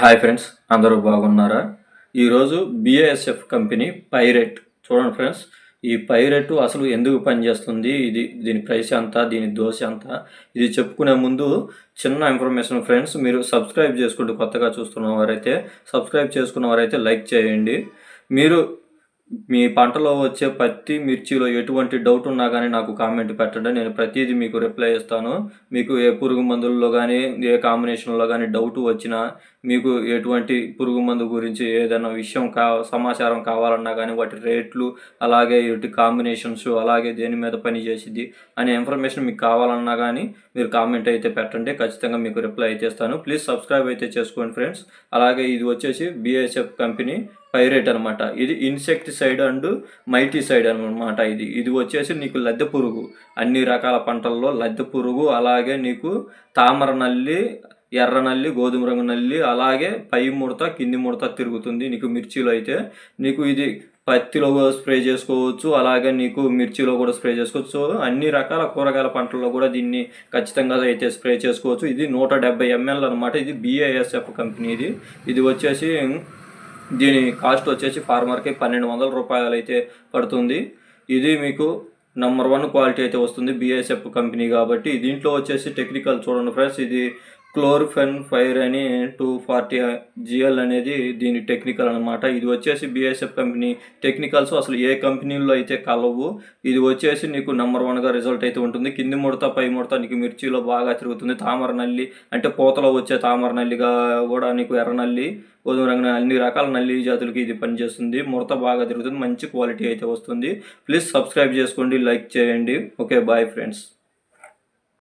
Hi friends అందరూ బాగున్నారా? ఈరోజు బిఏఎస్ఎఫ్ కంపెనీ పైరెట్ చూడండి ఫ్రెండ్స్ ఈ పైరెట్ అసలు ఎందుకు పనిచేస్తుంది? ఇది దీని ప్రైస్ ఎంత? దీని దోశ ఎంత? ఇది చెప్పుకునే ముందు చిన్న ఇన్ఫర్మేషన్ ఫ్రెండ్స్ మీరు సబ్స్క్రైబ్ చేసుకుంటూ కొత్తగా చూస్తున్న వారైతే సబ్స్క్రైబ్ చేసుకున్న వారైతే లైక్ చేయండి. మీరు మీ పంటలో వచ్చే పత్తి మిర్చిలో ఎటువంటి డౌట్ ఉన్నా కానీ నాకు కామెంట్ పెట్టండి. నేను ప్రతిదీ మీకు రిప్లై ఇస్తాను. మీకు ఏ పురుగు మందుల్లో కానీ ఏ కాంబినేషన్లో కానీ డౌట్ వచ్చినా మీకు ఎటువంటి పురుగు మందు గురించి ఏదైనా విషయం కా సమాచారం కావాలన్నా కానీ వాటి రేట్లు అలాగే ఇటు కాంబినేషన్స్ అలాగే దేని మీద పని చేసిద్ది అనే ఇన్ఫర్మేషన్ మీకు కావాలన్నా కానీ మీరు కామెంట్ అయితే పెట్టండి. ఖచ్చితంగా మీకు రిప్లై అయితే ఇస్తాను. ప్లీజ్ సబ్స్క్రైబ్ అయితే చేసుకోండి ఫ్రెండ్స్ అలాగే ఇది వచ్చేసి బిఎస్ఎఫ్ కంపెనీ పైరేట్ అనమాట ఇది ఇన్సెక్టిసైడ్ అండ్ మైటిసైడ్ అనమాట ఇది. ఇది వచ్చేసి నీకు లద్దె పురుగు. అన్ని రకాల పంటల్లో లద్దె పురుగు అలాగే నీకు తామర నల్లి ఎర్ర నల్లి గోధుమ రంగు నల్లి అలాగే పై ముడత కింది ముడత తిరుగుతుంది నీకు మిర్చిలో అయితే. నీకు ఇది పత్తిలో కూడా స్ప్రే చేసుకోవచ్చు అలాగే నీకు మిర్చిలో కూడా స్ప్రే చేసుకోవచ్చు. అన్ని రకాల కూరగాయల పంటల్లో కూడా దీన్ని ఖచ్చితంగా అయితే స్ప్రే చేసుకోవచ్చు. ఇది నూట డెబ్బై ఎంఎల్ అనమాట ఇది బీఏఎస్ఎఫ్ కంపెనీ ఇది. ఇది వచ్చేసి దీని కాస్ట్ వచ్చేసి ఫార్మర్కి పన్నెండు వందల రూపాయలు అయితే పడుతుంది. ఇది మీకు నెంబర్ వన్ క్వాలిటీ అయితే వస్తుంది బిఎస్ఎఫ్ కంపెనీ కాబట్టి. దీంట్లో వచ్చేసి టెక్నికల్ చూడండి ఫ్రెండ్స్ ఇది క్లోర్ఫెన్ ఫైర్ అని టూ ఫార్టీ జిఎల్ అనేది దీని టెక్నికల్ అనమాట ఇది వచ్చేసి బిఎస్ఎఫ్ కంపెనీ టెక్నికల్స్. అసలు ఏ కంపెనీల్లో అయితే కలవు ఇది వచ్చేసి నీకు నెంబర్ వన్గా రిజల్ట్ అయితే ఉంటుంది. కింది ముడత పై ముడత నీకు మిర్చిలో బాగా తిరుగుతుంది. తామర నల్లి అంటే పూతలో వచ్చే తామర నల్లిగా కూడా నీకు ఎర్ర నల్లి గోధుమ రంగు అన్ని రకాల నల్లి జాతులకి ఇది పనిచేస్తుంది. ముడత బాగా తిరుగుతుంది మంచి క్వాలిటీ అయితే వస్తుంది. ప్లీజ్ సబ్స్క్రైబ్ చేసుకోండి లైక్ చేయండి. Okay bye friends.